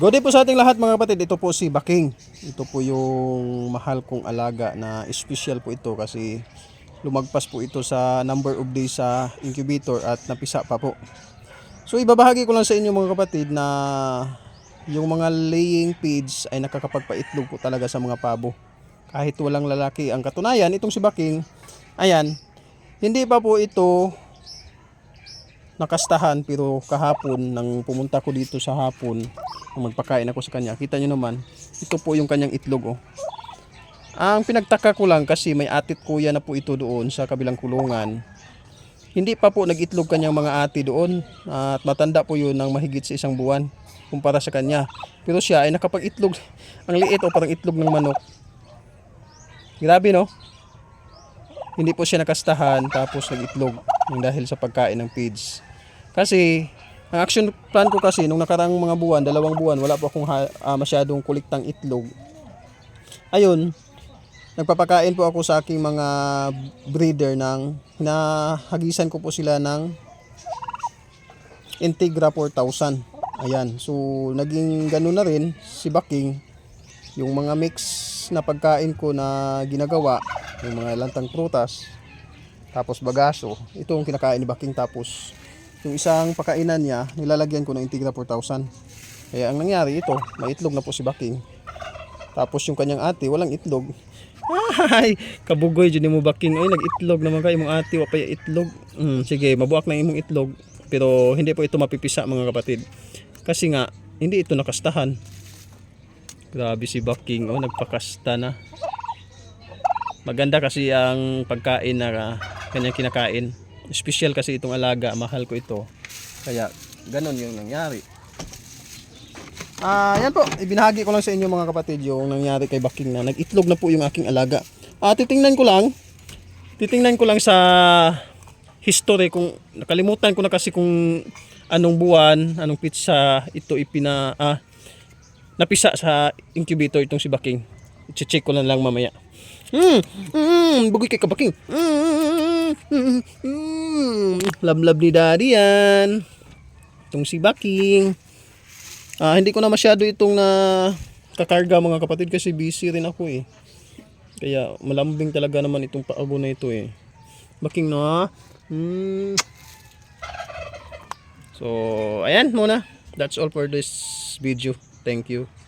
Good day po sa ating lahat mga kapatid. Ito po si Baking. Ito po yung mahal kong alaga na special po ito kasi lumagpas po ito sa number of days sa incubator at napisa pa po. So ibabahagi ko lang sa inyo mga kapatid na yung mga laying pigs ay nakakapagpaitlog po talaga sa mga pabo. Kahit walang lalaki. Ang katunayan, itong si Baking, ayan, hindi pa po ito nakastahan pero kahapon nang pumunta ko dito sa hapon magpakain ako sa kanya. Kita nyo naman ito po yung kanyang itlog oh. ang pinagtaka ko lang kasi may atit kuya na po ito doon sa kabilang kulungan. Hindi pa po nagitlog kanyang mga ati doon at matanda po yun ng mahigit sa isang buwan kumpara sa kanya. Pero siya ay nakapag-itlog. Ang liit o parang itlog ng manok. Grabe no? Hindi po siya nakastahan tapos nag-itlog dahil sa pagkain ng pigs. Kasi ang action plan ko kasi nung nakarang mga buwan, dalawang buwan, wala po akong ha- ah, masyadong kuliktang itlog. Ayun, nagpapakain po ako sa aking mga breeder ng hinahagisan ko po sila ng Integra 4000. Ayan, so naging ganun na rin si Baking yung mga mix na pagkain ko na ginagawa, yung mga lantang prutas, tapos bagaso, ito ang kinakain ni Baking tapos yung isang pakainan niya, nilalagyan ko ng Integra 4000. Kaya ang nangyari ito, may itlog na po si Baking. Tapos yung kanyang ate, walang itlog. Ay, kabugoy dyan mo Baking. Ay, nag-itlog naman kayo mong ate, wapay itlog. Hmm, sige, mabuak na imong itlog. Pero hindi po ito mapipisa mga kapatid. Kasi nga, hindi ito nakastahan. Grabe si Baking, oh, nagpakasta na. Maganda kasi ang pagkain na ah, kanyang kinakain. Special kasi itong alaga, mahal ko ito. Kaya ganon yung nangyari. Ah, yan po, ibinahagi ko lang sa inyo mga kapatid yung nangyari kay Baking na nag-itlog na po yung aking alaga. Ah, titingnan ko lang. Titingnan ko lang sa history kung nakalimutan ko na kasi kung anong buwan, anong pizza ito ipina ah, napisa sa incubator itong si Baking. I-check ko lang lang mamaya. Hmm, mm, bugoy kay kabaking. Mm, mm, mm, Love-love ni daddy yan. Itong si Baking. Ah, hindi ko na masyado itong na kakarga mga kapatid kasi busy rin ako eh. Kaya malambing talaga naman itong paabo na ito eh. Baking no. Hmm. So, ayan muna. That's all for this video. Thank you.